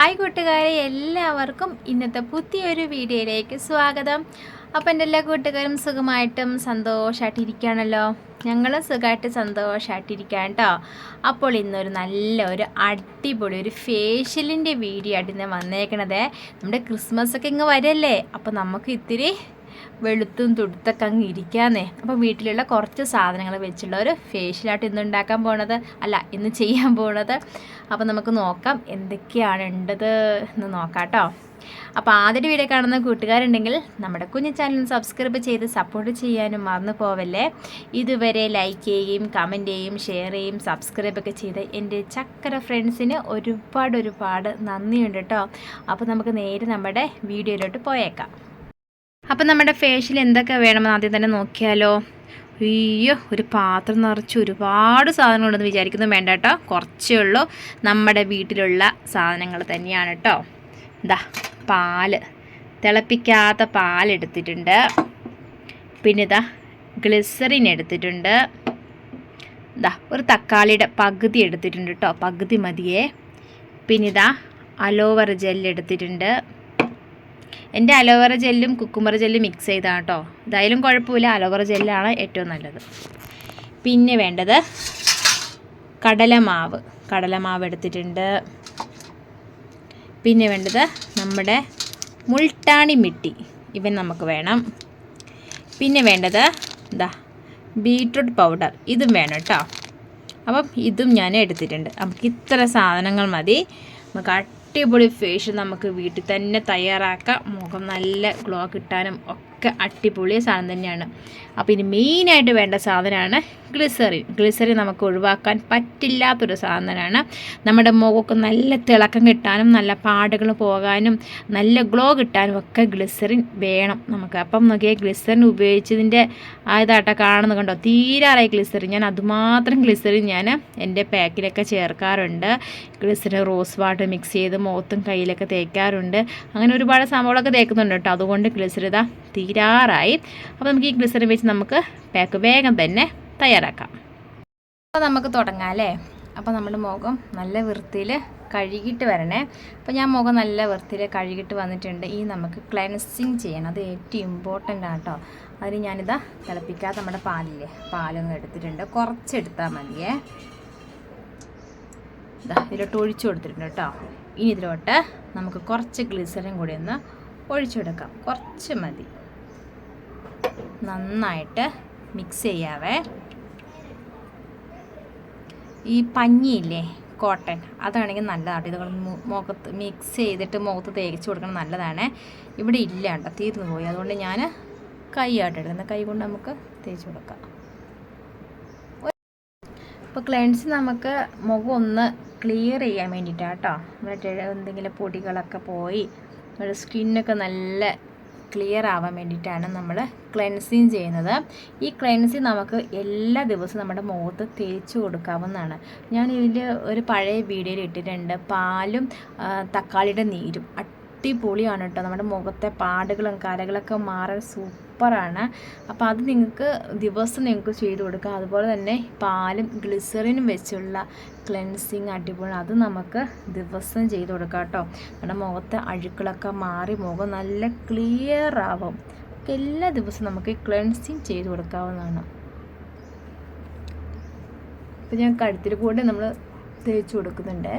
Hi കൂട്ടുകാരെ എല്ലാവർക്കും ഇന്നത്തെ പുതിയൊരു വീഡിയോയിലേക്ക് സ്വാഗതം. അപ്പം എന്റെ എല്ലാ കൂട്ടുകാരും സുഖമായിട്ടും സന്തോഷമായിട്ട് ഇരിക്കുകയാണല്ലോ ഞങ്ങൾ സുഖമായിട്ട് സന്തോഷമായിട്ടിരിക്കുകയാണ് കേട്ടോ അപ്പോൾ ഇന്നൊരു നല്ല ഒരു അടിപൊളി ഒരു ഫേഷ്യലിന്റെ വീഡിയോ ആയിട്ട് ഇന്ന് വന്നേക്കണത്. നമ്മുടെ ക്രിസ്മസ് ഒക്കെ ഇങ്ങ് വരല്ലേ? അപ്പോൾ നമുക്ക് ഇത്തിരി വെളുത്തും തുടുത്തൊക്കെ അങ്ങ് ഇരിക്കാന്നേ. അപ്പോൾ വീട്ടിലുള്ള കുറച്ച് സാധനങ്ങൾ വെച്ചുള്ള ഒരു ഫേഷ്യലായിട്ട് ഇന്ന് ഉണ്ടാക്കാൻ പോണത്. അല്ല ഇന്ന് ചെയ്യാൻ പോണത്. അപ്പോൾ നമുക്ക് നോക്കാം എന്തൊക്കെയാണ് ഉണ്ടത് എന്ന് നോക്കാം കേട്ടോ. അപ്പോൾ ആദ്യത്തെ വീഡിയോ കാണുന്ന കൂട്ടുകാരുണ്ടെങ്കിൽ നമ്മുടെ കുഞ്ഞു ചാനൽ സബ്സ്ക്രൈബ് ചെയ്ത് സപ്പോർട്ട് ചെയ്യാനും മറന്നു പോവല്ലേ. ഇതുവരെ ലൈക്ക് ചെയ്യുകയും കമന്റ് ചെയ്യുകയും ഷെയർ ചെയ്യുകയും സബ്സ്ക്രൈബ് ഒക്കെ ചെയ്ത് എന്റെ ചക്കര ഫ്രണ്ട്സിന് ഒരുപാട് ഒരുപാട് നന്ദിയുണ്ട് കേട്ടോ. അപ്പോൾ നമുക്ക് നേരെ നമ്മുടെ വീഡിയോയിലോട്ട് പോയേക്കാം. അപ്പം നമ്മുടെ ഫേഷ്യൽ എന്തൊക്കെ വേണമെന്ന് ആദ്യം തന്നെ നോക്കിയാലോ? അയ്യോ ഒരു പാത്രം നിറച്ച് ഒരുപാട് സാധനങ്ങളുണ്ടെന്ന് വിചാരിക്കുന്നു. വേണ്ട കേട്ടോ. കുറച്ചേ ഉള്ളൂ. നമ്മുടെ വീട്ടിലുള്ള സാധനങ്ങൾ തന്നെയാണ് കേട്ടോ. ഇതാ പാൽ. തിളപ്പിക്കാത്ത പാലെടുത്തിട്ടുണ്ട് പിന്നെ ഇതാ ഗ്ലിസറിൻ എടുത്തിട്ടുണ്ട്. ഇതാ ഒരു തക്കാളിയുടെ പകുതി എടുത്തിട്ടുണ്ട് കേട്ടോ. പകുതി മതിയേ. പിന്നെ ഇതാ അലോവർ ജെൽ എടുത്തിട്ടുണ്ട്. എന്റെ അലോവേറ ജെല്ലും കുക്കുംബർ ജെല്ലും മിക്സ് ചെയ്താണ് കേട്ടോ ഇതായാലും കുഴപ്പമില്ല അലോവേറ ജെല്ലാണ് ഏറ്റവും നല്ലത്. പിന്നെ വേണ്ടത് കടലമാവ്. കടലമാവ് എടുത്തിട്ടുണ്ട്. പിന്നെ വേണ്ടത് നമ്മുടെ മുൾട്ടാണി മിട്ടി. ഇവൻ നമുക്ക് വേണം. പിന്നെ വേണ്ടത് എന്താ ബീട്രൂട്ട് പൗഡർ. ഇതും വേണം കേട്ടോ അപ്പം ഇതും ഞാൻ എടുത്തിട്ടുണ്ട്. നമുക്ക് ഇത്ര സാധനങ്ങൾ മതി. നമുക്ക് അടിപൊളി ഫേഷ്യൽ നമുക്ക് വീട്ടിൽ തന്നെ തയ്യാറാക്കാം. മുഖം നല്ല ഗ്ലോ കിട്ടാനും ഒക്കെ അടിപൊളി സാധനം തന്നെയാണ്. അപ്പോൾ ഇനി മെയിനായിട്ട് വേണ്ട സാധനമാണ് ഗ്ലിസറിൻ ഗ്ലിസറിൻ നമുക്ക് ഒഴിവാക്കാൻ പറ്റില്ലാത്തൊരു സാധനമാണ്. നമ്മുടെ മുഖമൊക്കെ നല്ല തിളക്കം കിട്ടാനും നല്ല പാടുകൾ പോകാനും നല്ല ഗ്ലോ കിട്ടാനും ഒക്കെ ഗ്ലിസറിൻ വേണം നമുക്ക്. അപ്പം നോക്കിയാൽ ഗ്ലിസറിൻ ഉപയോഗിച്ചതിന്റെ ആയതാട്ട കാണുന്നത് കണ്ടോ? തീരാറായി ഗ്ലിസറിൻ ഞാൻ അതുമാത്രം ഗ്ലിസറിൻ ഞാൻ എന്റെ പാക്കിലൊക്കെ ചേർക്കാറുണ്ട്. ഗ്ലിസറിൻ റോസ് വാട്ടർ മിക്സ് ചെയ്ത് മുഖത്തും കയ്യിലൊക്കെ തേക്കാറുണ്ട്. അങ്ങനെ ഒരുപാട് സംഭവങ്ങളൊക്കെ തേക്കുന്നുണ്ട് കേട്ടോ. അതുകൊണ്ട് ഗ്ലിസറിത തീരാറായി. അപ്പോൾ നമുക്ക് ഈ ഗ്ലിസറിൻ വെച്ച് നമുക്ക് പാക്ക് വേഗം തന്നെ തയ്യാറാക്കാം. അപ്പോൾ നമുക്ക് തുടങ്ങാം അല്ലേ? അപ്പോൾ നമ്മുടെ മുഖം നല്ല വൃത്തിയിൽ കഴുകിയിട്ട് വരണേ. അപ്പോൾ ഞാൻ മുഖം നല്ല വൃത്തിയിൽ കഴുകിയിട്ട് വന്നിട്ടുണ്ട്. ഈ നമുക്ക് ക്ലെൻസിങ് ചെയ്യണം. അത് ഏറ്റവും ഇമ്പോർട്ടന്റ് ആണ് കേട്ടോ അതിന് ഞാനിതാ തിളപ്പിക്കാത്ത നമ്മുടെ പാലില്ലേ? പാലൊന്നും എടുത്തിട്ടുണ്ട്. കുറച്ചെടുത്താൽ മതിയേ. ഇതാ ഇതിലോട്ട് ഒഴിച്ചു കൊടുത്തിട്ടുണ്ട് കേട്ടോ ഇനി ഇതിലോട്ട് നമുക്ക് കുറച്ച് ഗ്ലിസറിൻ കൂടി ഒന്ന് ഒഴിച്ചു കൊടുക്കാം. കുറച്ച് മതി. നന്നായിട്ട് മിക്സ് ചെയ്യാവേ. ഈ പഞ്ഞിയില്ലേ കോട്ടൺ അതാണെങ്കിൽ നല്ലതാണ്. ഇത് മുഖത്ത് മിക്സ് ചെയ്തിട്ട് മുഖത്ത് തേച്ച് കൊടുക്കണം നല്ലതാണ്. ഇവിടെ ഇല്ല കേട്ടോ തീർന്നു പോയി. അതുകൊണ്ട് ഞാൻ കൈയായിട്ട് എടുക്കുന്നത് കൈ കൊണ്ട് നമുക്ക് തേച്ച് കൊടുക്കാം. ഇപ്പോൾ ക്ലെൻസ് നമുക്ക് മുഖം ഒന്ന് ക്ലിയർ ചെയ്യാൻ വേണ്ടിയിട്ടാണ് കേട്ടോ. എന്നിട്ട് എന്തെങ്കിലും പൊടികളൊക്കെ പോയി. നമ്മുടെ സ്കിന്നൊക്കെ നല്ല ക്ലിയർ ആവാൻ വേണ്ടിയിട്ടാണ് നമ്മൾ ക്ലെൻസിങ് ചെയ്യുന്നത്. ഈ ക്ലെൻസിങ് നമുക്ക് എല്ലാ ദിവസവും നമ്മുടെ മുഖത്ത് തേച്ച് കൊടുക്കാവുന്നതാണ്. ഞാൻ ഇതിന്റെ ഒരു പഴയ വീഡിയോയിൽ ഇട്ടിട്ടുണ്ട്. പാലും തക്കാളിയുടെ നീരും. അടിപൊളിയാണ് കേട്ടോ. നമ്മുടെ മുഖത്തെ പാടുകളും കരകളൊക്കെ മാറാൻ സൂപ്പറാണ്. അപ്പോൾ അത് നിങ്ങൾക്ക് ദിവസം നിങ്ങൾക്ക് ചെയ്ത് കൊടുക്കാം. അതുപോലെ തന്നെ പാലും ഗ്ലിസറിനും വെച്ചുള്ള ക്ലെൻസിങ് അടിപൊളി. അത് നമുക്ക് ദിവസം ചെയ്ത് കൊടുക്കാം കേട്ടോ. നമ്മുടെ മുഖത്തെ അഴുക്കളൊക്കെ മാറി മുഖം നല്ല ക്ലിയർ ആവും. എല്ലാ ദിവസവും നമുക്ക് ക്ലെൻസിങ് ചെയ്ത് കൊടുക്കാവുന്നതാണ്. ഇപ്പം ഞാൻ കഴുത്തിൽ കൂടെ നമ്മൾ തേച്ച് കൊടുക്കുന്നുണ്ട്.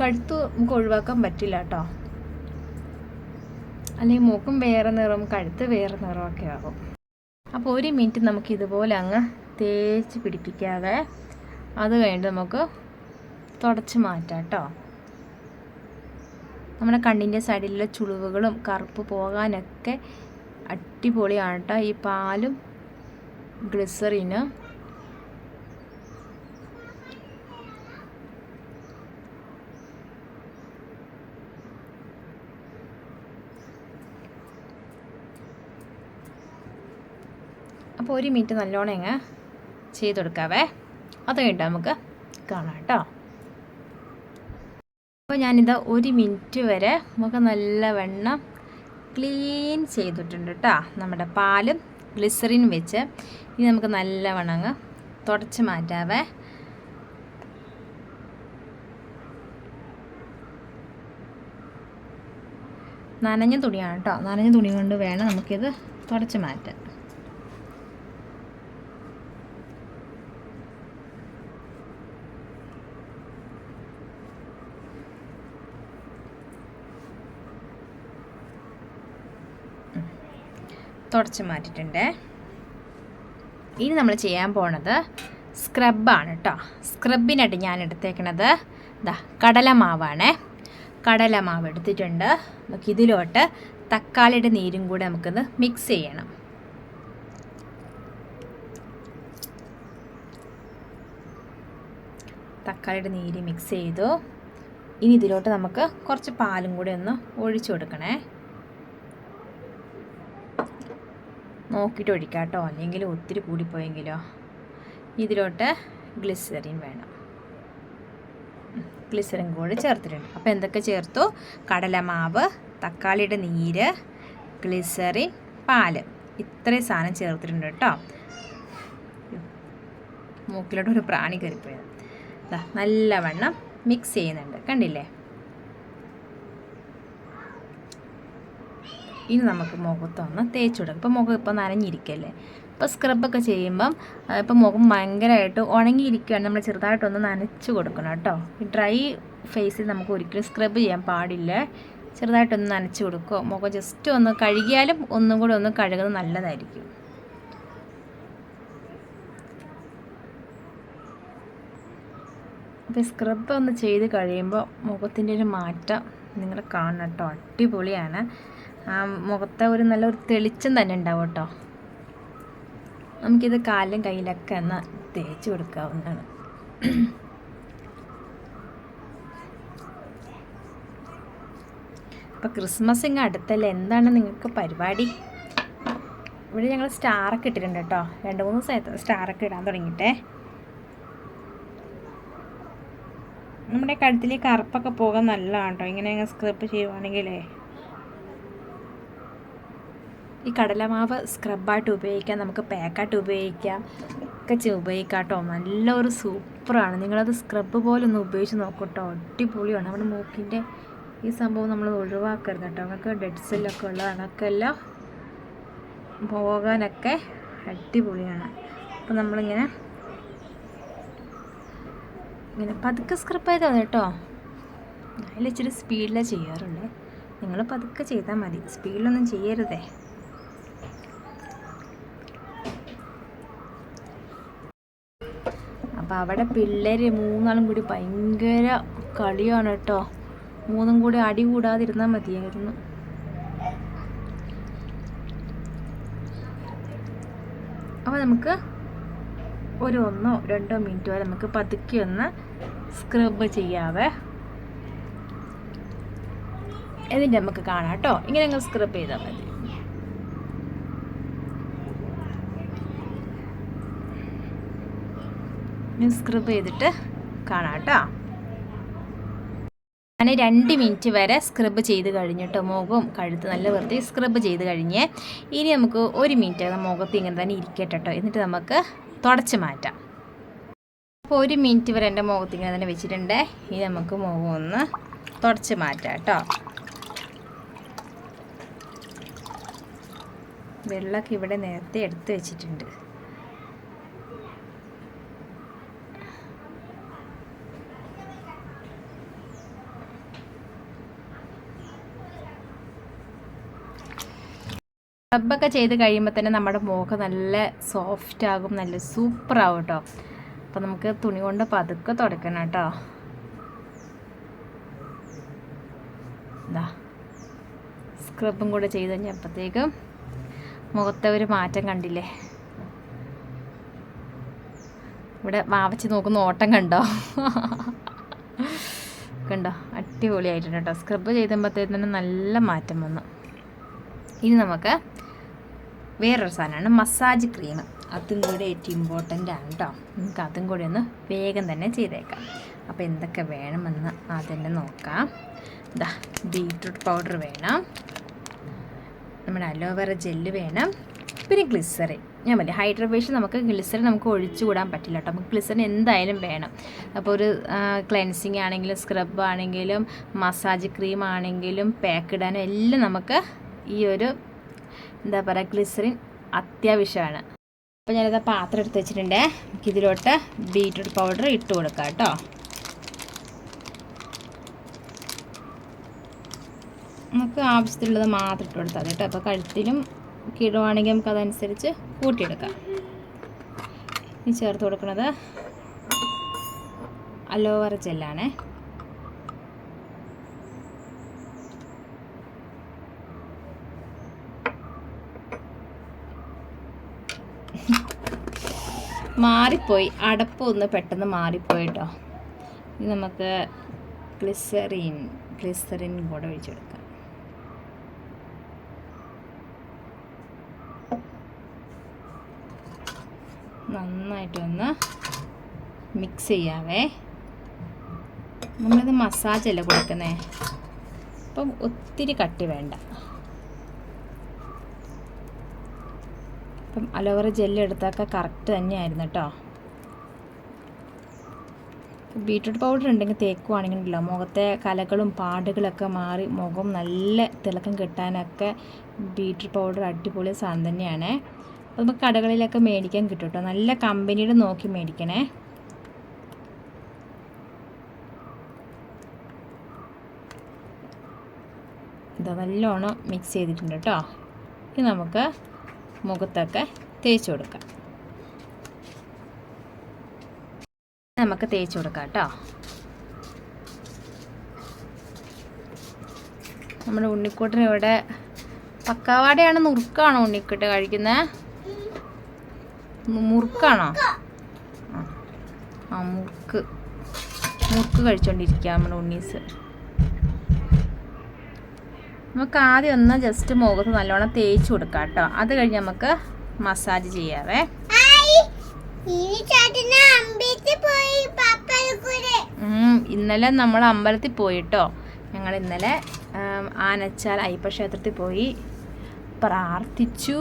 കഴുത്ത് നമുക്ക് ഒഴിവാക്കാൻ പറ്റില്ല കേട്ടോ. അല്ലെങ്കിൽ മൂക്കും വേറെ നിറം കഴുത്ത് വേറെ നിറമൊക്കെ ആകും അപ്പോൾ ഒരു മിനിറ്റ് നമുക്ക് ഇതുപോലെ അങ്ങ് തേച്ച് പിടിപ്പിക്കാതെ അത് കഴിഞ്ഞിട്ട് നമുക്ക് തുടച്ച് മാറ്റാം കേട്ടോ. നമ്മുടെ കണ്ണിന്റെ സൈഡിലുള്ള ചുളിവുകളും കറുപ്പ് പോകാനൊക്കെ അടിപൊളിയാണ് കേട്ടോ. ഈ പാലും ഗ്ലിസറിന് അപ്പോൾ ഒരു മിനിറ്റ് നല്ലോണം അങ്ങ് ചെയ്ത് കൊടുക്കാവേ. അത് കഴിഞ്ഞിട്ട് നമുക്ക് കാണാം കേട്ടോ. അപ്പോൾ ഞാനിത് ഒരു മിനിറ്റ് വരെ നമുക്ക് നല്ല വെണ്ണം ക്ലീൻ ചെയ്തിട്ടുണ്ട് കേട്ടോ. നമ്മുടെ പാലും ഗ്ലിസറിൻ വെച്ച് ഇനി നമുക്ക് നല്ല അങ്ങ് തുടച്ച് മാറ്റാവേ. നനഞ്ഞ തുണിയാണ് കേട്ടോ. നനഞ്ഞ തുണി കൊണ്ട് വേണം നമുക്കിത് തുടച്ച് മാറ്റാൻ. തുടച്ച് മാറ്റിയിട്ടുണ്ട്. ഇനി നമ്മൾ ചെയ്യാൻ പോണത് സ്ക്രബാണ് കേട്ടോ സ്ക്രബിനായിട്ട് ഞാൻ എടുത്തേക്കണത് ഇതാ കടലമാവാണ്. കടലമാവ് എടുത്തിട്ടുണ്ട്. നമുക്ക് ഇതിലോട്ട് തക്കാളിയുടെ നീരും കൂടെ നമുക്കിത് മിക്സ് ചെയ്യണം. തക്കാളിയുടെ നീര് മിക്സ് ചെയ്തു. ഇനി ഇതിലോട്ട് നമുക്ക് കുറച്ച് പാലും കൂടി ഒന്ന് ഒഴിച്ചു കൊടുക്കണേ. നോക്കിയിട്ട് ഒഴിക്കാം കേട്ടോ അല്ലെങ്കിൽ ഒത്തിരി കൂടിപ്പോയെങ്കിലോ? ഇതിലോട്ട് ഗ്ലിസറിൻ വേണം. ഗ്ലിസറിൻ കൂടി ചേർത്തിട്ടുണ്ട്. അപ്പോൾ എന്തൊക്കെ ചേർത്തു? കടലമാവ് തക്കാളിയുടെ നീര് ഗ്ലിസറിൻ പാൽ. ഇത്രയും സാധനം ചേർത്തിട്ടുണ്ട് കേട്ടോ. മൂക്കിലോട്ട് ഒരു പ്രാണി കയറിപ്പോയത് നല്ലവണ്ണം മിക്സ് ചെയ്യുന്നുണ്ട്. കണ്ടില്ലേ? ഇനി നമുക്ക് മുഖത്തൊന്ന് തേച്ച് കൊടുക്കാം ഇപ്പോൾ മുഖം ഇപ്പോൾ നനഞ്ഞിരിക്കല്ലേ? ഇപ്പോൾ സ്ക്രബൊക്കെ ചെയ്യുമ്പം ഇപ്പോൾ മുഖം ഭയങ്കരമായിട്ട് ഉണങ്ങിയിരിക്കുകയാണ് നമ്മൾ ചെറുതായിട്ടൊന്ന് നനച്ച് കൊടുക്കണം കേട്ടോ. ഡ്രൈ ഫേസിൽ നമുക്ക് ഒരിക്കലും സ്ക്രബ് ചെയ്യാൻ പാടില്ല. ചെറുതായിട്ടൊന്ന് നനച്ച് കൊടുക്കുക. മുഖം ജസ്റ്റ് ഒന്ന് കഴുകിയാലും ഒന്നും കൂടി ഒന്ന് കഴുകുന്നത് നല്ലതായിരിക്കും. അപ്പോൾ സ്ക്രബ് ഒന്ന് ചെയ്ത് കഴിയുമ്പോൾ മുഖത്തിന്റെ ഒരു മാറ്റം നിങ്ങൾ കാണണം കേട്ടോ. അടിപൊളിയാണ്. ആ മുഖത്തെ ഒരു നല്ല ഒരു തെളിച്ചം തന്നെ ഉണ്ടാവും കേട്ടോ. നമുക്കിത് കാലിലും കയ്യിലൊക്കെ എന്നാൽ തേച്ച് കൊടുക്കാവുന്നതാണ്. അപ്പോൾ ക്രിസ്മസ് ഇങ്ങ് അടുത്തല്ലേ? എന്താണ് നിങ്ങൾക്ക് പരിപാടി? ഇവിടെ ഞങ്ങൾ സ്റ്റാറൊക്കെ ഇട്ടിട്ടുണ്ട് കേട്ടോ. രണ്ട് മൂന്ന് ദിവസമായിട്ട് സ്റ്റാറൊക്കെ ഇടാൻ തുടങ്ങിയിട്ടേ. നമ്മുടെ കഴുത്തിലേക്ക് കറുപ്പൊക്കെ പോകാൻ നല്ലതാണ് കേട്ടോ. ഇങ്ങനെ സ്ക്രബ് ചെയ്യുവാണെങ്കിലേ. ഈ കടലമാവ് സ്ക്രബായിട്ട് ഉപയോഗിക്കാം നമുക്ക് പാക്കായിട്ട് ഉപയോഗിക്കാം ഒക്കെ ഉപയോഗിക്കാം കേട്ടോ നല്ലൊരു സൂപ്പറാണ്. നിങ്ങളത് സ്ക്രബ് പോലെ ഒന്ന് ഉപയോഗിച്ച് നോക്കട്ടോ. അടിപൊളിയാണ്. നമ്മുടെ മൂക്കിന്റെ ഈ സംഭവം നമ്മൾ ഒഴിവാക്കരുത് കേട്ടോ. നമുക്ക് ഡെഡ് സെല്ലൊക്കെ ഉള്ള അതൊക്കെല്ലാം പോകാനൊക്കെ അടിപൊളിയാണ്. അപ്പോൾ നമ്മളിങ്ങനെ ഇങ്ങനെ പതുക്കെ സ്ക്രബ് ചെയ്താൽ മതി കേട്ടോ. അതിൽ ഇച്ചിരി സ്പീഡിലാണ് ചെയ്യാറുള്ളത് നിങ്ങൾ പതുക്കെ ചെയ്താൽ മതി. സ്പീഡിലൊന്നും ചെയ്യരുതേ. അപ്പോൾ അവിടെ പിള്ളേർ മൂന്നാളും കൂടി ഭയങ്കര കളിയാണ് കേട്ടോ. മൂന്നും കൂടി അടി കൂടാതിരുന്നാൽ മതിയായിരുന്നു. അപ്പോൾ നമുക്ക് ഒരു ഒന്നോ രണ്ടോ മിനിറ്റ് വരെ നമുക്ക് പതുക്കെ ഒന്ന് സ്ക്രബ് ചെയ്യാവേ. എന്നിട്ട് നമുക്ക് കാണാം കേട്ടോ. ഇങ്ങനെ സ്ക്രബ് ചെയ്താൽ മതി. സ്ക്രബ് ചെയ്തിട്ട് കാണാം കേട്ടോ. ഞാൻ രണ്ട് മിനിറ്റ് വരെ സ്ക്രബ് ചെയ്ത് കഴിഞ്ഞിട്ട് മുഖം കഴുത്ത് നല്ല വൃത്തി സ്ക്രബ് ചെയ്ത് കഴിഞ്ഞ് ഇനി നമുക്ക് ഒരു മിനിറ്റ് മുഖത്ത് ഇങ്ങനെ തന്നെ ഇരിക്കട്ടെ കേട്ടോ. എന്നിട്ട് നമുക്ക് തുടച്ച് മാറ്റാം. അപ്പോൾ ഒരു മിനിറ്റ് വരെ എന്റെ മുഖത്ത് ഇങ്ങനെ തന്നെ വെച്ചിട്ടുണ്ട്. ഇനി നമുക്ക് മുഖം ഒന്ന് തുടച്ച് മാറ്റാം കേട്ടോ. വെള്ളമൊക്കെ ഇവിടെ നേരത്തെ എടുത്ത് വെച്ചിട്ടുണ്ട്. സ്ക്രബൊക്കെ ചെയ്ത് കഴിയുമ്പോൾ തന്നെ നമ്മുടെ മുഖം നല്ല സോഫ്റ്റ് ആകും നല്ല സൂപ്പർ ആവും കേട്ടോ അപ്പോൾ നമുക്ക് തുണി കൊണ്ട് പതുക്കെ തുടക്കണം കേട്ടോ സ്ക്രബും കൂടെ ചെയ്ത് കഴിഞ്ഞപ്പോഴത്തേക്കും മുഖത്തെ ഒരു മാറ്റം കണ്ടില്ലേ? ഇവിടെ വാവച്ച് നോക്കുന്ന ഓട്ടം കണ്ടോ? കണ്ടോ? അടിപൊളിയായിട്ടുണ്ട് കേട്ടോ സ്ക്രബ് ചെയ്തപ്പോഴത്തേക്കും നല്ല മാറ്റം വന്നു. ഇനി നമുക്ക് വേറൊരു സാധനമാണ് മസാജ് ക്രീം. അതും കൂടെ ഏറ്റവും ഇമ്പോർട്ടന്റ് ആണ് കേട്ടോ നമുക്ക് അതും കൂടി ഒന്ന് വേഗം തന്നെ ചെയ്തേക്കാം. അപ്പോൾ എന്തൊക്കെ വേണമെന്ന് ആദ്യം നോക്കാം. ഇതാ ബീട്രൂട്ട് പൗഡർ വേണം. നമ്മുടെ അലോവേറ ജെല്ല് വേണം. പിന്നെ ഗ്ലിസറിൻ ഞാൻ പറഞ്ഞു ഹൈഡ്രഫേഷ്യൽ നമുക്ക് ഗ്ലിസറിൻ നമുക്ക് ഒഴിച്ചുകൂടാൻ പറ്റില്ല കേട്ടോ നമുക്ക് ഗ്ലിസറിൻ എന്തായാലും വേണം. അപ്പോൾ ഒരു ക്ലെൻസിങ് ആണെങ്കിലും സ്ക്രബ് ആണെങ്കിലും മസാജ് ക്രീം ആണെങ്കിലും പാക്ക് ഇടാനും എല്ലാം നമുക്ക് ഈ ഒരു എന്താ പറയുക ഗ്ലിസറിൻ അത്യാവശ്യമാണ്. അപ്പോൾ ഞാനിത് പാത്രം എടുത്ത് വെച്ചിട്ടുണ്ട്. നമുക്ക് ഇതിലോട്ട് ബീറ്റ്റൂട്ട് പൗഡർ ഇട്ട് കൊടുക്കാം കേട്ടോ. നമുക്ക് ആവശ്യത്തിലുള്ളത് മാത്രം ഇട്ട് കൊടുത്താൽ കേട്ടോ. അപ്പോൾ കഴുത്തിലും കിടുവാണെങ്കിൽ നമുക്ക് അതനുസരിച്ച് കൂട്ടിയെടുക്കാം. ഇനി ചേർത്ത് കൊടുക്കുന്നത് അലോവറ ജെല്ലാണേ. മാറിപ്പോയി. അടപ്പ് ഒന്ന് പെട്ടെന്ന് മാറിപ്പോയി കേട്ടോ ഇനി നമുക്ക് ഗ്ലിസറിൻ ഗ്ലിസറിൻ കൂടെ ഒഴിച്ചെടുക്കാം. നന്നായിട്ട് ഒന്ന് മിക്സ് ചെയ്യാവേ. നമ്മളിത് മസാജ് അല്ലേ കൊടുക്കുന്നേ? അപ്പം ഒത്തിരി കട്ടി വേണ്ട. അപ്പം അലോവറ ജെല്ല് എടുത്തൊക്കെ കറക്റ്റ് തന്നെയായിരുന്നു കേട്ടോ ബീട്രൂട്ട് പൗഡർ ഉണ്ടെങ്കിൽ തേക്കുവാണെങ്കിൽ ഉണ്ടല്ലോ മുഖത്തെ കലകളും പാടുകളൊക്കെ മാറി മുഖം നല്ല തിളക്കം കിട്ടാനൊക്കെ ബീട്രൂട്ട് പൗഡർ അടിപൊളി സാധനം തന്നെയാണ്. അത് നമുക്ക് കടകളിലൊക്കെ മേടിക്കാൻ കിട്ടും കേട്ടോ നല്ല കമ്പനിയുടെ നോക്കി മേടിക്കണേ. ഇത് നല്ലോണം മിക്സ് ചെയ്തിട്ടുണ്ട് കേട്ടോ ഇനി നമുക്ക് മുഖത്തൊക്കെ തേച്ച് കൊടുക്കാം. നമുക്ക് തേച്ച് കൊടുക്കാം കേട്ടോ നമ്മുടെ ഉണ്ണിക്കൂട്ടിന് ഇവിടെ പക്കാവാടയാണ് നുറുക്കാണോ ഉണ്ണിക്കൂട്ട് കഴിക്കുന്നത് മുറുക്കാണോ? ആ മുറുക്ക്. മുറുക്ക് കഴിച്ചോണ്ടിരിക്കുക നമ്മുടെ ഉണ്ണീസ്. നമുക്ക് ആദ്യം ഒന്ന് ജസ്റ്റ് മുഖത്ത് നല്ലോണം തേച്ച് കൊടുക്കാം കേട്ടോ. അത് കഴിഞ്ഞ് നമുക്ക് മസാജ് ചെയ്യാവേ. ഇന്നലെ നമ്മൾ അമ്പലത്തിൽ പോയിട്ടോ. ഞങ്ങൾ ഇന്നലെ ആനച്ചാൽ അയ്യപ്പ ക്ഷേത്രത്തിൽ പോയി പ്രാർത്ഥിച്ചു.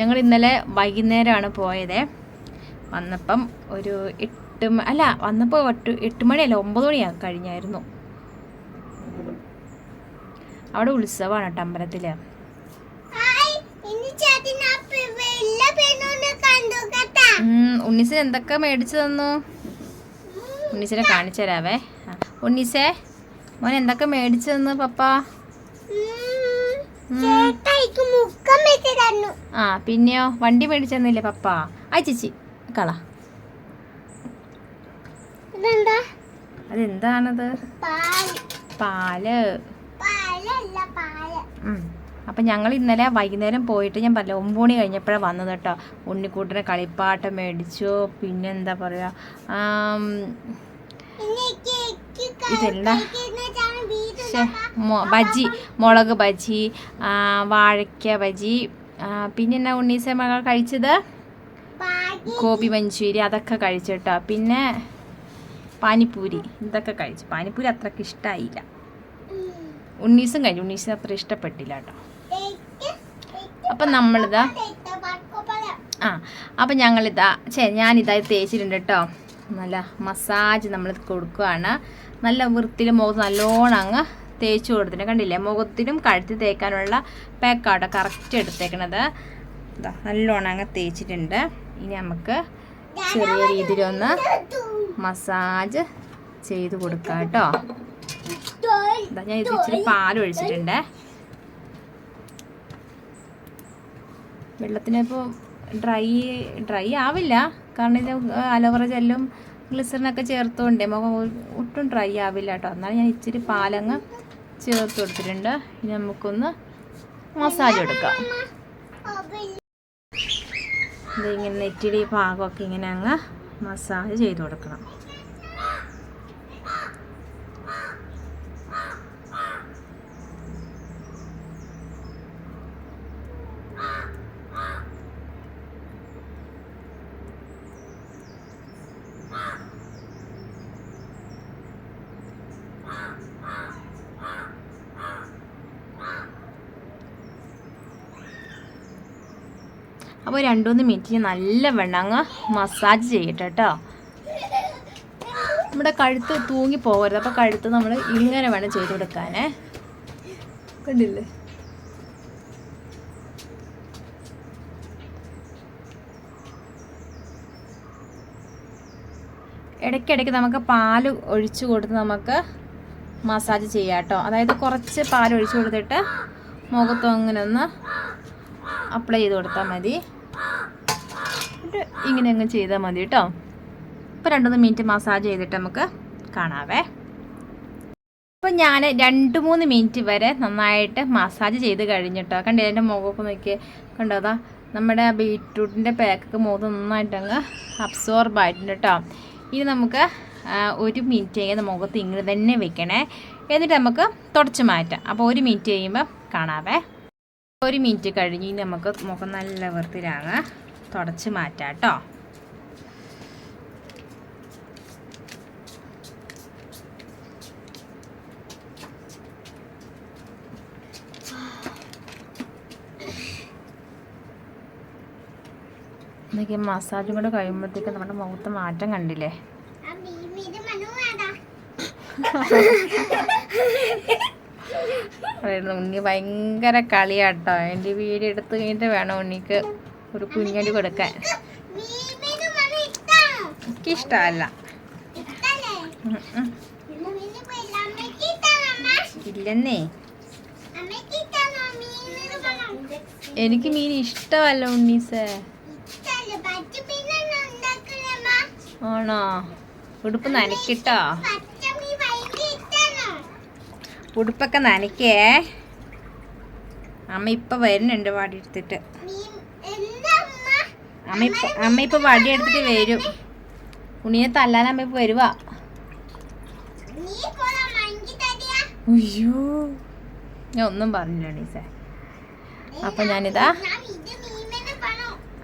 ഞങ്ങൾ ഇന്നലെ വൈകുന്നേരമാണ് പോയത്. വന്നപ്പം ഒരു എട്ട് അല്ല വന്നപ്പോൾ എട്ട് എട്ട് മണിയല്ല ഒമ്പത് മണിയാ കഴിഞ്ഞായിരുന്നു. അവിടെ ഉത്സവമാണ് കേട്ടോ അമ്പലത്തിൽ ഉണ്ണീസിന് എന്തൊക്കെ മേടിച്ചു തന്നു? ഉണ്ണീസിനെ കാണിച്ചു തരാവേ. ഉണ്ണിസേ മോൻ എന്തൊക്കെ മേടിച്ചു തന്നു പപ്പ? ആ പിന്നെയോ വണ്ടി മേടിച്ചു തന്നില്ലേ പപ്പ? ആ ചേച്ചി കള. അതെന്താണത്? പാൽ. അപ്പം ഞങ്ങൾ ഇന്നലെ വൈകുന്നേരം പോയിട്ട് ഞാൻ പറഞ്ഞ ഒമ്പൂണി കഴിഞ്ഞപ്പോഴാണ് വന്നത് കേട്ടോ. ഉണ്ണിക്കൂട്ടിന് കളിപ്പാട്ടം മേടിച്ചു പിന്നെ എന്താ പറയുക മൊ- ബജി മുളക് ബജി വാഴയ്ക്ക ബജി പിന്നെ എന്നാ ഉണ്ണീസ മകൾ കഴിച്ചത്? ഗോപി മഞ്ചൂരി അതൊക്കെ കഴിച്ചു കേട്ടോ. പിന്നെ പാനിപ്പൂരി ഇതൊക്കെ കഴിച്ചു. പാനിപ്പൂരി അത്രയ്ക്ക് ഇഷ്ടമായില്ല ഉണ്ണീസും കഴിഞ്ഞു. ഉണ്ണീസിന് അത്ര ഇഷ്ടപ്പെട്ടില്ല കേട്ടോ. അപ്പം നമ്മളിതാ ആ അപ്പം ഞങ്ങളിതാ ചേ ഞാനിതാ തേച്ചിട്ടുണ്ട് കേട്ടോ. നല്ല മസാജ് നമ്മൾ കൊടുക്കുകയാണ് നല്ല വൃത്തിയിൽ മുഖത്ത് നല്ലോണം അങ്ങ് തേച്ച് കൊടുത്തിട്ട് കണ്ടില്ലേ? മുഖത്തിനും കഴുത്തി തേക്കാനുള്ള പാക്കാട്ടോ കറക്റ്റ് എടുത്തേക്കണത്. നല്ലോണം അങ്ങ് തേച്ചിട്ടുണ്ട്. ഇനി നമുക്ക് ചെറിയ രീതിയിലൊന്ന് മസാജ് ചെയ്ത് കൊടുക്കാം കേട്ടോ. ഞാൻ ഇച്ചിരി പാൽ ഒഴിച്ചിട്ടുണ്ട്. വെള്ളത്തിനിപ്പോൾ ഡ്രൈ ഡ്രൈ ആവില്ല. കാരണം ഇത് അലോവറ ജെല്ലും ഗ്ലിസറിനൊക്കെ ചേർത്തുകൊണ്ടേ മുഖം ഒട്ടും ഡ്രൈ ആവില്ല കേട്ടോ. എന്നാലും ഞാൻ ഇച്ചിരി പാലങ്ങ് ചേർത്ത് കൊടുത്തിട്ടുണ്ട്. ഇനി നമുക്കൊന്ന് മസാജ് എടുക്കാം. ഇതിങ്ങനെ നെറ്റിയുടെ ഭാഗമൊക്കെ ഇങ്ങനെ അങ്ങ് മസാജ് ചെയ്ത് കൊടുക്കണം. രണ്ട് മൂന്ന് മിനിറ്റ് നല്ല വെണ്ണം അങ്ങ് മസാജ് ചെയ്യട്ടെ കേട്ടോ. നമ്മുടെ കഴുത്ത് തൂങ്ങി പോകരുത്. അപ്പോൾ കഴുത്ത് നമ്മൾ ഇങ്ങനെ വേണം ചെയ്ത് കൊടുക്കാനേ. കണ്ടില്ലേ? ഇടയ്ക്കിടയ്ക്ക് നമുക്ക് പാൽ ഒഴിച്ച് കൊടുത്ത് നമുക്ക് മസാജ് ചെയ്യാം കേട്ടോ. അതായത് കുറച്ച് പാൽ ഒഴിച്ച് കൊടുത്തിട്ട് മുഖത്തും അങ്ങനെ ഒന്ന് അപ്ലൈ ചെയ്ത് കൊടുത്താൽ മതി. എന്നിട്ട് ഇങ്ങനെ അങ്ങ് ചെയ്താൽ മതി കേട്ടോ. ഇപ്പോൾ രണ്ടൊന്ന് മിനിറ്റ് മസാജ് ചെയ്തിട്ട് നമുക്ക് കാണാവേ. അപ്പോൾ ഞാൻ രണ്ട് മൂന്ന് മിനിറ്റ് വരെ നന്നായിട്ട് മസാജ് ചെയ്ത് കഴിഞ്ഞിട്ടോ. കണ്ടേ എന്റെ മുഖമൊക്കെ നോക്കിയേ. കണ്ടോ അതാ നമ്മുടെ ബീട്രൂട്ടിന്റെ പാക്കൊക്കെ മുഖം നന്നായിട്ട് അങ്ങ് അബ്സോർബ് ആയിട്ടുണ്ട് കേട്ടോ. ഇനി നമുക്ക് ആ, ഒരു മിനിറ്റ് കഴിയുന്ന മുഖത്ത് ഇങ്ങനെ തന്നെ വെക്കണേ. എന്നിട്ട് നമുക്ക് തുടച്ച് മാറ്റാം. അപ്പോൾ ഒരു മിനിറ്റ് കഴിയുമ്പോൾ കാണാവേ. ഒരു മിനിറ്റ് കഴിഞ്ഞ് നമുക്ക് മുഖം നല്ല വൃത്തിയിലാങ്ങ് തുടച്ച് മാറ്റാം കേട്ടോ. എന്നൊക്കെ മസാജും കൂടെ കഴിയുമ്പോഴത്തേക്ക് നമ്മുടെ മുഖത്ത് മാറ്റം കണ്ടില്ലേ? ഉണ്ണി ഭയങ്കര കളിയാട്ടോ. എന്റെ വീഡിയോ എടുത്ത് കഴിഞ്ഞിട്ട് വേണം ഉണ്ണിക്ക് ഒരു കുഞ്ഞടി കൊടുക്കാൻ. എനിക്കിഷ്ടമല്ല. ഇല്ലെന്നേ. എനിക്ക് മീൻ ഇഷ്ടമല്ല ഉണ്ണീസേ ആണോ? ഉടുപ്പ് നനക്കിട്ടോ ഉടുപ്പൊക്കെ നനയ്ക്കേ. അമ്മ ഇപ്പൊ വരുന്നുണ്ട് വാടി എടുത്തിട്ട് അമ്മ ഇപ്പൊ അമ്മ ഇപ്പൊ വടി എടുത്തിട്ട് വരും. ഉണിയെ തല്ലാൻ അമ്മ ഇപ്പൊ വരുവാ. അയ്യോ. ഞാൻ ഒന്നും പറഞ്ഞില്ല ഉണ്ണീസേ അപ്പൊ ഞാനിതാ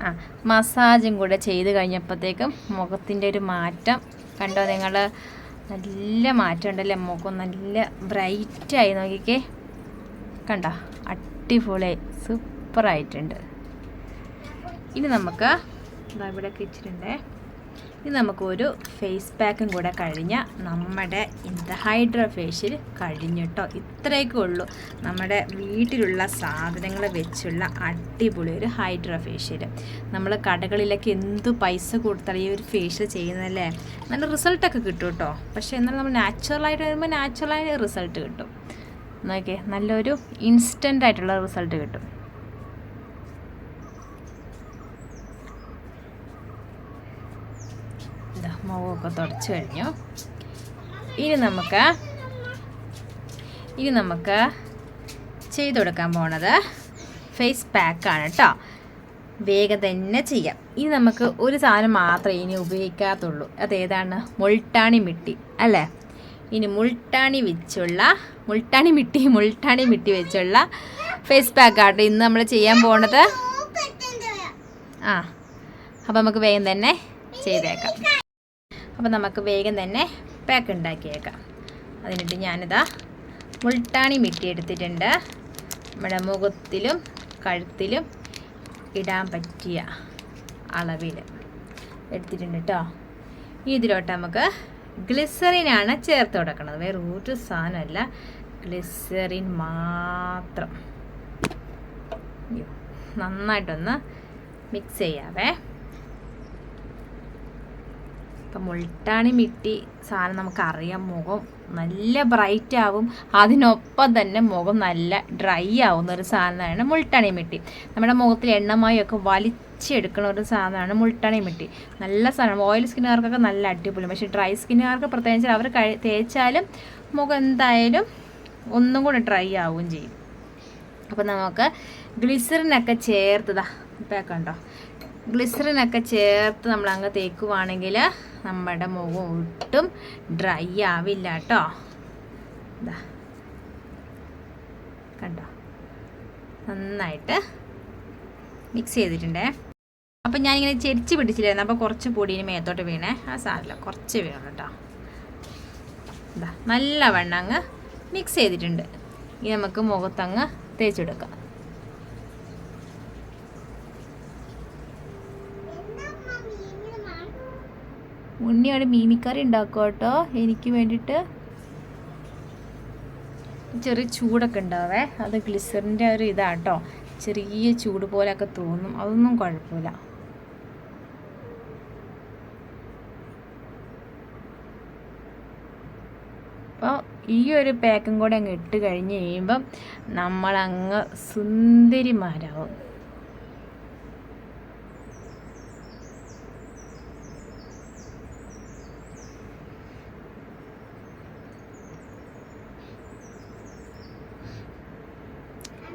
ആ മസാജും കൂടെ ചെയ്ത് കഴിഞ്ഞപ്പോഴത്തേക്കും മുഖത്തിന്റെ ഒരു മാറ്റം. കണ്ടോ നിങ്ങൾ നല്ല മാറ്റം ഉണ്ടല്ലേ മുഖം? നല്ല ബ്രൈറ്റായി നോക്കിക്കേ. കണ്ടോ? അടിപൊളിയായി. സൂപ്പറായിട്ടുണ്ട്. ഇനി നമുക്ക് ഇവിടെയൊക്കെ ഇച്ചിട്ടുണ്ടേ ഇനി നമുക്കൊരു ഫേസ് പാക്കും കൂടെ കഴിഞ്ഞാൽ നമ്മുടെ ഇന്ത ഹൈഡ്രോ ഫേഷ്യൽ കഴിഞ്ഞിട്ടോ? ഇത്രയൊക്കെ ഉള്ളൂ. നമ്മുടെ വീട്ടിലുള്ള സാധനങ്ങൾ വെച്ചുള്ള അടിപൊളി ഒരു ഹൈഡ്രോ ഫേഷ്യൽ നമ്മൾ കടകളിലൊക്കെ എന്ത് പൈസ കൊടുത്താൽ ഈ ഒരു ഫേഷ്യൽ ചെയ്യുന്നതല്ലേ? നല്ല റിസൾട്ടൊക്കെ കിട്ടും കേട്ടോ. പക്ഷേ എന്നാൽ നമ്മൾ നാച്ചുറലായിട്ട് വരുമ്പോൾ നാച്ചുറലായ റിസൾട്ട് കിട്ടും. നോക്കേ നല്ലൊരു ഇൻസ്റ്റന്റ് ആയിട്ടുള്ള റിസൾട്ട് കിട്ടും ഇതാ മുഖമൊക്കെ തുടച്ച് കഴിഞ്ഞു. ഇനി നമുക്ക് ഇനി നമുക്ക് ചെയ്ത് കൊടുക്കാൻ പോണത് ഫേസ് പാക്കാണ് കേട്ടോ വേഗം തന്നെ ചെയ്യാം. ഇനി നമുക്ക് ഒരു സാധനം മാത്രമേ ഇനി ഉപയോഗിക്കാത്തുള്ളൂ. അതേതാണ് മുൾട്ടാണി മിട്ടി അല്ലേ? ഇനി മുൾട്ടാണി വെച്ചുള്ള മുൾട്ടാണി മിട്ടി മുൾട്ടാണി മിട്ടി വെച്ചുള്ള ഫേസ് പാക്കാട്ടോ ഇന്ന് നമ്മൾ ചെയ്യാൻ പോണത്. ആ അപ്പം നമുക്ക് വേഗം തന്നെ ചെയ്തേക്കാം. അപ്പോൾ നമുക്ക് വേഗം തന്നെ പാക്ക് ഉണ്ടാക്കിയേക്കാം. അതിനിട്ട് ഞാനിതാ മുൾട്ടാണി മിട്ടി എടുത്തിട്ടുണ്ട്. നമ്മുടെ മുഖത്തിലും കഴുത്തിലും ഇടാൻ പറ്റിയ അളവിൽ എടുത്തിട്ടുണ്ട് കേട്ടോ ഇതിലോട്ട് നമുക്ക് ഗ്ലിസറിനാണ് ചേർത്ത് കൊടുക്കുന്നത് വേറെ ഒരു സാധനമല്ല. ഗ്ലിസറിൻ മാത്രം. നന്നായിട്ടൊന്ന് മിക്സ് ചെയ്യാവേ. ഇപ്പം മുൾട്ടാണി മിട്ടി സാധനം നമുക്കറിയാം. മുഖം നല്ല ബ്രൈറ്റ് ആവും. അതിനൊപ്പം തന്നെ മുഖം നല്ല ഡ്രൈ ആവുന്ന ഒരു സാധനമാണ് മുൾട്ടാണി മിട്ടി. നമ്മുടെ മുഖത്തിൽ എണ്ണമയൊക്കെ വലിച്ചെടുക്കുന്ന ഒരു സാധനമാണ് മുൾട്ടാണി മിട്ടി. നല്ല സാധനം. ഓയിൽ സ്കിന്നുകാർക്കൊക്കെ നല്ല അടിപൊളി. പക്ഷേ ഡ്രൈ സ്കിന്നുകാർക്ക് പ്രത്യേകിച്ച് അവർ കഴി തേച്ചാലും മുഖം എന്തായാലും ഒന്നും കൂടെ ഡ്രൈ ആവുകയും ചെയ്യും. അപ്പോൾ നമുക്ക് ഗ്ലിസറിനൊക്കെ ചേർത്തതാ ഇപ്പം കണ്ടോ. ഗ്ലിസറിനൊക്കെ ചേർത്ത് നമ്മൾ അങ്ങ് തേക്കുവാണെങ്കിൽ നമ്മുടെ മുഖം ഒട്ടും ഡ്രൈ ആവില്ല കേട്ടോ. കണ്ടോ? നന്നായിട്ട് മിക്സ് ചെയ്തിട്ടുണ്ടേ. അപ്പം ഞാനിങ്ങനെ ചെരിച്ച് പിടിച്ചില്ലായിരുന്നു. അപ്പോൾ കുറച്ച് പൊടിയിന് മേത്തോട്ട് വീണേ. ആ സാരമില്ല കുറച്ച് വീണു കേട്ടോ. ഇതാ നല്ല വെണ്ണം അങ്ങ് മിക്സ് ചെയ്തിട്ടുണ്ട്. ഇനി നമുക്ക് മുഖത്തങ്ങ് തേച്ചെടുക്കാം. ഉണ്ണിയോട് മീമിക്കറി ഉണ്ടാക്കുക കേട്ടോ. എനിക്ക് വേണ്ടിയിട്ട് ചെറിയ ചൂടൊക്കെ ഉണ്ടാവേ. അത് ഗ്ലിസറിന്റെ ഒരു ഇതാണ് കേട്ടോ ചെറിയ ചൂട് പോലെയൊക്കെ തോന്നും. അതൊന്നും കുഴപ്പമില്ല. അപ്പോൾ ഈ ഒരു പാക്കും കൂടെ അങ്ങ് ഇട്ട് കഴിഞ്ഞ് കഴിയുമ്പം നമ്മളങ്ങ് സുന്ദരിമാരാവും.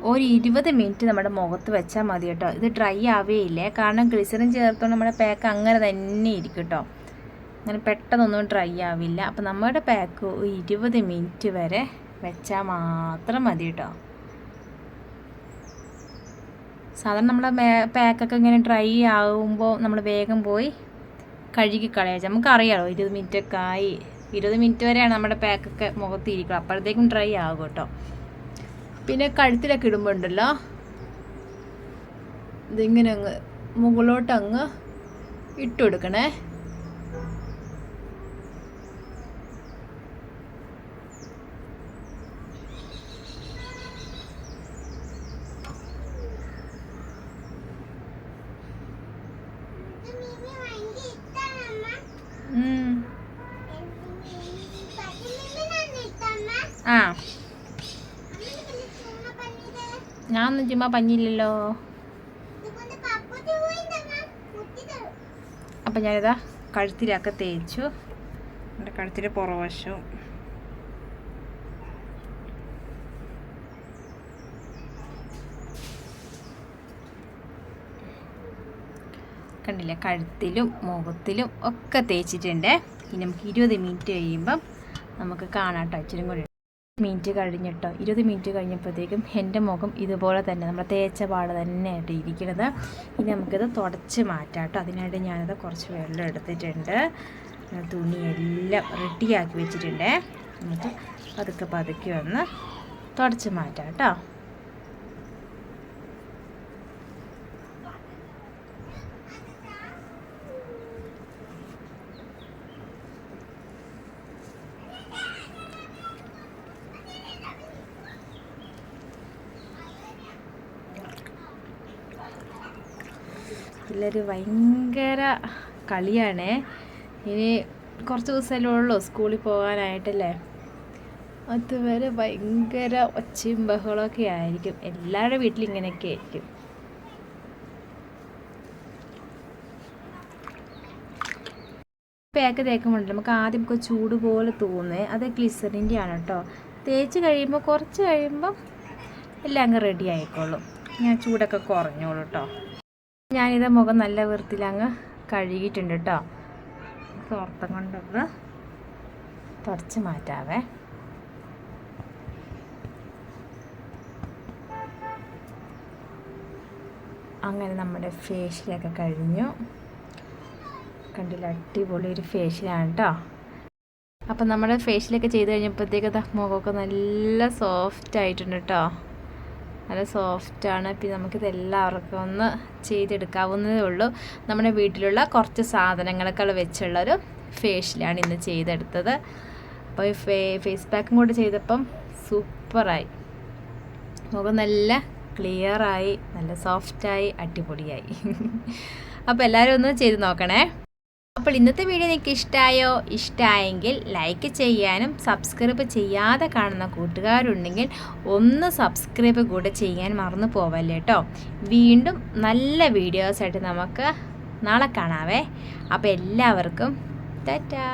ഒരു ഇരുപത് മിനിറ്റ് നമ്മുടെ മുഖത്ത് വെച്ചാൽ മതി കേട്ടോ. ഇത് ഡ്രൈ ആവേയില്ലേ? കാരണം ഗ്ലിസറിൻ ചേർത്തോണ്ട് നമ്മുടെ പാക്ക് അങ്ങനെ തന്നെ ഇരിക്കും കേട്ടോ. അങ്ങനെ പെട്ടെന്നൊന്നും ഡ്രൈ ആവില്ല. അപ്പോൾ നമ്മുടെ പാക്ക് ഇരുപത് മിനിറ്റ് വരെ വെച്ചാൽ മാത്രം മതി കേട്ടോ. സാധാരണ നമ്മുടെ പാക്കൊക്കെ ഇങ്ങനെ ഡ്രൈ ആകുമ്പോൾ നമ്മൾ വേഗം പോയി കഴുകി കളയാച്ച നമുക്കറിയാമോ ഇരുപത് മിനിറ്റൊക്കെ ആയി. ഇരുപത് മിനിറ്റ് വരെയാണ് നമ്മുടെ പാക്കൊക്കെ മുഖത്തിരിക്കുക അപ്പോഴത്തേക്കും ഡ്രൈ ആകും കേട്ടോ. പിന്നെ കഴുത്തിലൊക്കെ ഇടുമ്പോൾ ഉണ്ടല്ലോ ഇതിങ്ങനെ അങ്ങ് മുകളിലോട്ട് അങ്ങ് ഇട്ട് കൊടുക്കണേ ആ ഞാനൊന്നും ചുമ്മാ പഞ്ഞില്ലല്ലോ അപ്പം ഞാനിതാ കഴുത്തിലൊക്കെ തേച്ചു. എന്റെ കഴുത്തിന്റെ പുറവശവും കണ്ടില്ലേ കഴുത്തിലും മുഖത്തിലും ഒക്കെ തേച്ചിട്ടുണ്ട്. ഇനി നമുക്ക് ഇരുപത് മിനിറ്റ് കഴിയുമ്പം നമുക്ക് കാണാം കേട്ടോ ഇച്ചിരി കൂടി. മിനിറ്റ് കഴിഞ്ഞിട്ടോ? ഇരുപത് മിനിറ്റ് കഴിഞ്ഞപ്പോഴത്തേക്കും എന്റെ മുഖം ഇതുപോലെ തന്നെ നമ്മൾ തേച്ച പാട് തന്നെയായിട്ട് ഇരിക്കുന്നത്. ഇനി നമുക്കിത് തുടച്ച് മാറ്റാം കേട്ടോ. അതിനായിട്ട് ഞാനത് കുറച്ച് വെള്ളം എടുത്തിട്ടുണ്ട്. തുണിയെല്ലാം റെഡിയാക്കി വെച്ചിട്ടുണ്ടേ. എന്നിട്ട് പതുക്കെ പതുക്കെ ഒന്ന് തുടച്ച് മാറ്റാം കേട്ടോ. പിള്ളേർ ഭയങ്കര കളിയാണേ. ഇനി കുറച്ച് ദിവസമല്ലേ ഉള്ളൂ സ്കൂളിൽ പോകാനായിട്ടല്ലേ? അതുവരെ ഭയങ്കര ഒച്ചയും ബഹളമൊക്കെ ആയിരിക്കും. എല്ലാവരുടെ വീട്ടിലും ഇങ്ങനെയൊക്കെ ആയിരിക്കും. പാക്ക് തേക്കുമ്പോണ്ട് നമുക്ക് ആദ്യം ഒക്കെ ചൂട് പോലെ തോന്നുന്നത് അത് ഗ്ലിസറിന്റെ ആണ് കേട്ടോ. തേച്ച് കഴിയുമ്പോൾ കുറച്ച് കഴിയുമ്പോൾ എല്ലാം അങ്ങ് റെഡി ആയിക്കോളും. ഞാൻ ചൂടൊക്കെ കുറഞ്ഞോളൂ കേട്ടോ. ഞാനിത് മുഖം നല്ല വൃത്തിയിൽ അങ്ങ് കഴുകിയിട്ടുണ്ട് കേട്ടോ തോർത്തം കൊണ്ടൊന്ന് തുടച്ച് മാറ്റാവേ. അങ്ങനെ നമ്മുടെ ഫേഷ്യലൊക്കെ കഴിഞ്ഞു. കണ്ടില്ല? അടിപൊളി ഒരു ഫേഷ്യലാണ് കേട്ടോ അപ്പം നമ്മുടെ ഫേഷ്യലൊക്കെ ചെയ്ത് കഴിഞ്ഞപ്പോഴത്തേക്ക് മുഖമൊക്കെ നല്ല സോഫ്റ്റ് ആയിട്ടുണ്ട് കേട്ടോ നല്ല സോഫ്റ്റാണ് പിന്നെ നമുക്കിത് എല്ലാവർക്കും ഒന്ന് ചെയ്തെടുക്കാവുന്നതേ ഉള്ളൂ. നമ്മുടെ വീട്ടിലുള്ള കുറച്ച് സാധനങ്ങളൊക്കെ വെച്ചുള്ളൊരു ഫേഷ്യലാണ് ഇന്ന് ചെയ്തെടുത്തത്. അപ്പോൾ ഈ ഫേ ഫേസ് പാക്കും കൂടെ ചെയ്തപ്പം സൂപ്പറായി. മുഖം നല്ല ക്ലിയറായി നല്ല സോഫ്റ്റായി അടിപൊളിയായി. അപ്പോൾ എല്ലാവരും ഒന്ന് ചെയ്ത് നോക്കണേ. അപ്പോൾ ഇന്നത്തെ വീഡിയോ നിങ്ങൾക്ക് ഇഷ്ടമായോ ഇഷ്ടമായെങ്കിൽ ലൈക്ക് ചെയ്യാനും സബ്സ്ക്രൈബ് ചെയ്യാതെ കാണുന്ന കൂട്ടുകാരുണ്ടെങ്കിൽ ഒന്ന് സബ്സ്ക്രൈബ് കൂടെ ചെയ്യാൻ മറന്നു പോവല്ലേ കേട്ടോ വീണ്ടും നല്ല വീഡിയോസായിട്ട് നമുക്ക് നാളെ കാണാവേ. അപ്പോൾ എല്ലാവർക്കും ടാറ്റാ.